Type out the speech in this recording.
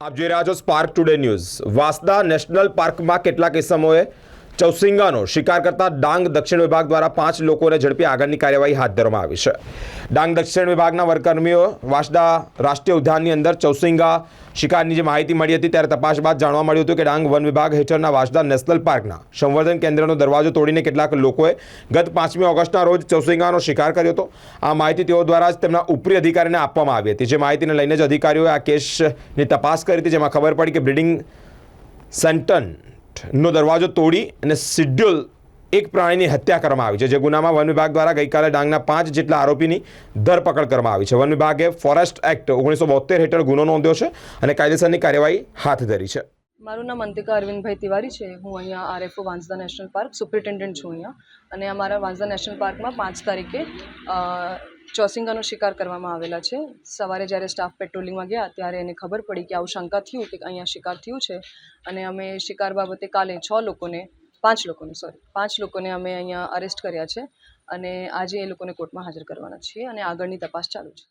આપ જોઈ રહ્યા છો spark today news Vansda national પાર્કમાં કેટલાક કિસ્સાઓએ ચૌસિંગાનો શિકાર કરતા ડાંગ દક્ષિણ વિભાગ દ્વારા પાંચ લોકોને ઝડપી આગળની કાર્યવાહી હાથ ધરવામાં આવી છે. ડાંગ દક્ષિણ વિભાગના વર્ગકર્મીઓ વાસદા રાષ્ટ્રીય ઉદ્યાનની અંદર ચૌસિંગા શિકારની જે માહિતી મળી હતી ત્યારે તપાસ બાદ જાણવા મળ્યું હતું કે ડાંગ વન વિભાગ હેઠળના વાસદા નેશનલ પાર્કના સંવર્ધન કેન્દ્રનો દરવાજો તોડીને કેટલાક લોકોએ ગત પાંચમી ઓગસ્ટના રોજ ચૌસિંગાનો શિકાર કર્યો હતો. આ માહિતી તેઓ દ્વારા જ તેમના ઉપરી અધિકારીને આપવામાં આવી હતી. જે માહિતીને લઈને જ અધિકારીઓએ આ કેસની તપાસ કરી હતી, જેમાં ખબર પડી કે બ્રિડિંગ સેન્ટનનો દરવાજો તોડી અને શિડ્યુલ એક પ્રાણીની હત્યા કરવામાં આવી છે, જે ગુનામાં વન વિભાગ દ્વારા ગઈકાલે ડાંગના પાંચ જેટલા આરોપીની ધરપકડ કરવામાં આવી છે. વન વિભાગે ફોરેસ્ટ એક્ટ ઓગણીસો બોતેર હેઠળ ગુનો નોંધ્યો છે અને કાયદેસરની કાર્યવાહી હાથ ધરી છે. મારું નામ અંતિકા અરવિંદભાઈ તિવારી છે. હું અહીંયા RFO Vansda national park superintendent છું અહીંયા. અને અમારા વાંસદા નેશનલ પાર્કમાં પાંચ તારીખે ચોસિંગાનો શિકાર કરવામાં આવેલા છે. સવારે જ્યારે સ્ટાફ પેટ્રોલિંગમાં ગયા, ત્યારે એને ખબર પડી કે આવું શંકા થયું કે અહીંયા શિકાર થયું છે. અને અમે શિકાર બાબતે કાલે છ લોકોને, પાંચ લોકોને સોરી પાંચ લોકોને અમે અહીંયા અરેસ્ટ કર્યા છે. અને આજે એ લોકોને કોર્ટમાં હાજર કરવાના છીએ અને આગળની તપાસ ચાલુ છે.